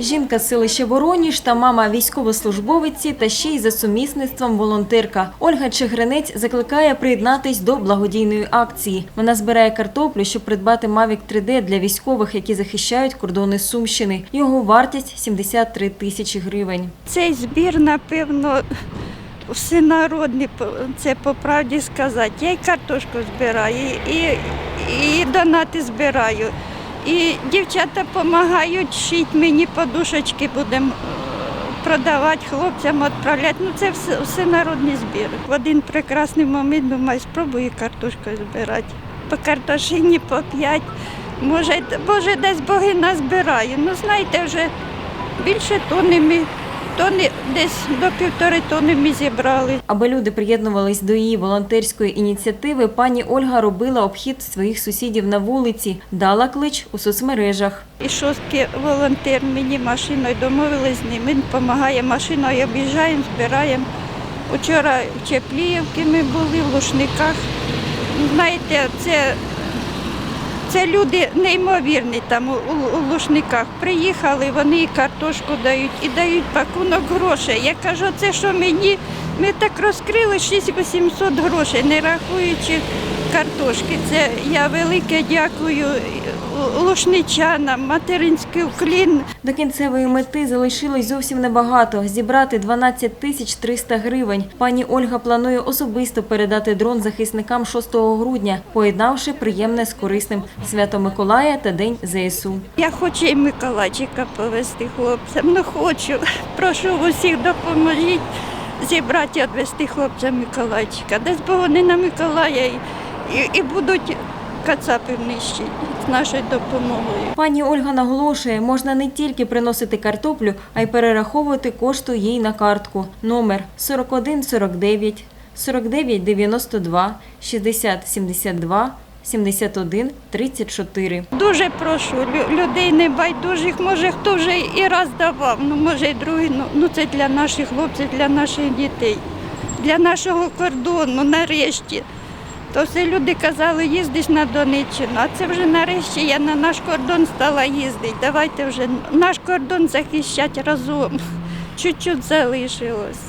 Жінка з селища Вороніж та мама військовослужбовиці та ще й за сумісництвом волонтерка. Ольга Чигринець закликає приєднатись до благодійної акції. Вона збирає картоплю, щоб придбати Mavic 3D для військових, які захищають кордони Сумщини. Його вартість 73 тисячі гривень. Цей збір, напевно, всенародний, це по правді сказати. Я й картошку збираю, і, і донати збираю. І дівчата допомагають шити мені подушечки, будемо е, продавати хлопцям, відправляти. Ну це все, народний збір. В один прекрасний момент думаю, спробую картошку збирати. По картошині по п'ять. Може, може, десь боги назбираю. Ну, знаєте, вже більше тони ми, тони, десь до півтори тони ми зібрали. Аби люди приєднувались до її волонтерської ініціативи, пані Ольга робила обхід своїх сусідів на вулиці, дала клич у соцмережах. І шостки волонтер мені машиною домовились з ним. Він допомагає машиною, об'їжджаємо, збираємо. Вчора в Чепліївці ми були в Лушниках. Знаєте, це, це люди неймовірні там у, у, Лушниках. Приїхали, вони і картошку дають, і дають пакунок грошей. Я кажу, це що мені? Ми так розкрили 6800 грошей, не рахуючи картошки. Це я велике дякую лушничанам, материнський уклін. До кінцевої мети залишилось зовсім небагато – зібрати 12 тисяч 300 гривень. Пані Ольга планує особисто передати дрон захисникам 6 грудня, поєднавши приємне з корисним Свято Миколая та День ЗСУ. Я хочу і Миколайчика повезти хлопцям. Ну хочу. Прошу усіх допоможіть зібрати і відвезти хлопцям Миколайчика. Десь бо вони на Миколая і, і, і будуть кацапи нищити з нашою допомогою. Пані Ольга наголошує, можна не тільки приносити картоплю, а й перераховувати кошту їй на картку. Номер 4149 4992 6072 71 34. Дуже прошу лю- людей небайдужих, може хто вже і раз давав, ну може і другий. Ну, ну це для наших хлопців, для наших дітей, для нашого кордону, нарешті. То все люди казали, їздиш на Донеччину, а це вже нарешті я на наш кордон стала їздити. Давайте вже наш кордон захищати разом. Чуть-чуть залишилось.